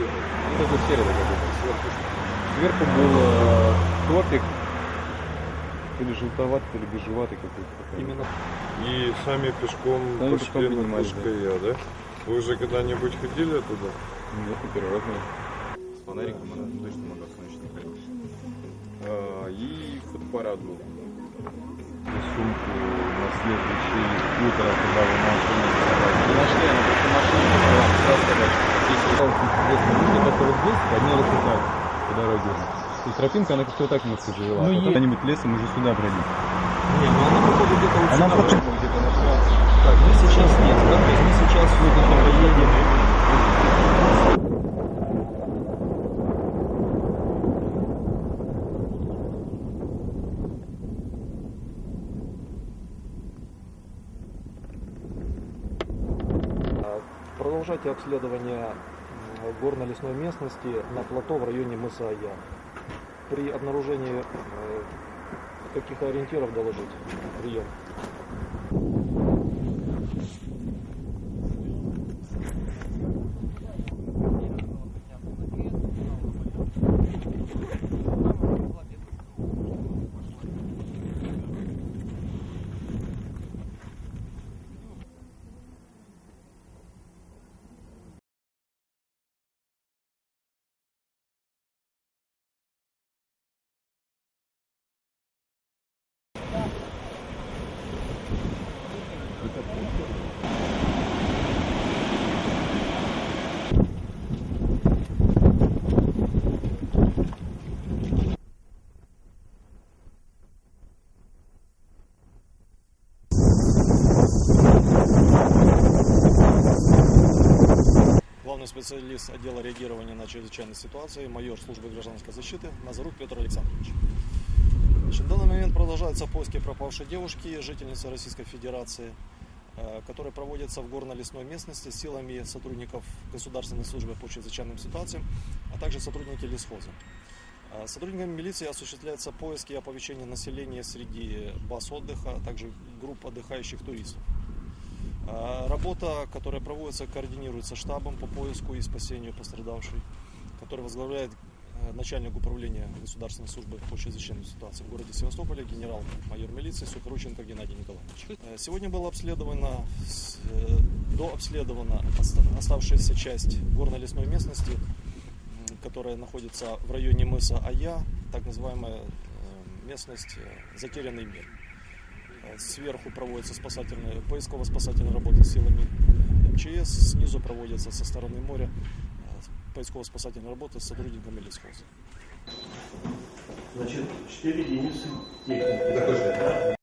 серый. Ну, даже серый такой. Сверху, сверху был э, топик, то ли желтоватый, то ли бежеватый какой-то. Именно И сами пешком Сами пешком пошли на поднимались, да. Да? Вы уже когда-нибудь ходили туда? Нет, не первый раз, наверное. С фонариком она точно могла солнечный ходить. А, И фотоаппарат был. И сумку на следующее утро, когда вы машину нашли, она просто машину была, сразу сказать, если люди просто вот здесь поднялись вот так по дороге. И тропинка, она как-то вот так немножко завела. Ну, а куда-нибудь лесом уже сюда бродить. Не, ну она походу где-то вот Она сюда потом пошла. где-то нашла. Так, мы сейчас нет, да? То есть мы сейчас вот это поедем. А, Продолжайте обследование горно-лесной местности на плато в районе мыса Ая. При обнаружении э, каких ориентиров доложить? Прием. Главный специалист отдела реагирования на чрезвычайные ситуации, майор службы гражданской защиты Назарук Петр Александрович. Значит, в данный момент продолжаются поиски пропавшей девушки, жительницы Российской Федерации, которые проводятся в горно-лесной местности силами сотрудников Государственной службы по чрезвычайным ситуациям, а также сотрудники лесхоза. Э, Сотрудниками милиции осуществляются поиски и оповещение населения среди баз отдыха, а также групп отдыхающих туристов. А, Работа, которая проводится, координируется штабом по поиску и спасению пострадавшей, который возглавляет э, начальник управления Государственной службы по чрезвычайным ситуациям в городе Севастополе, генерал-майор милиции Сухорученко Геннадий Николаевич. Э, Сегодня была обследована, с- э, дообследована оста- оставшаяся часть горно-лесной местности, которая находится в районе мыса Ая, так называемая э, местность э, «Затерянный мир». Э, Сверху проводятся спасательные, поисково-спасательные работы силами МЧС, снизу проводятся со стороны моря поисково-спасательные работы с сотрудниками лесхоза. Значит, 4 единицы техники.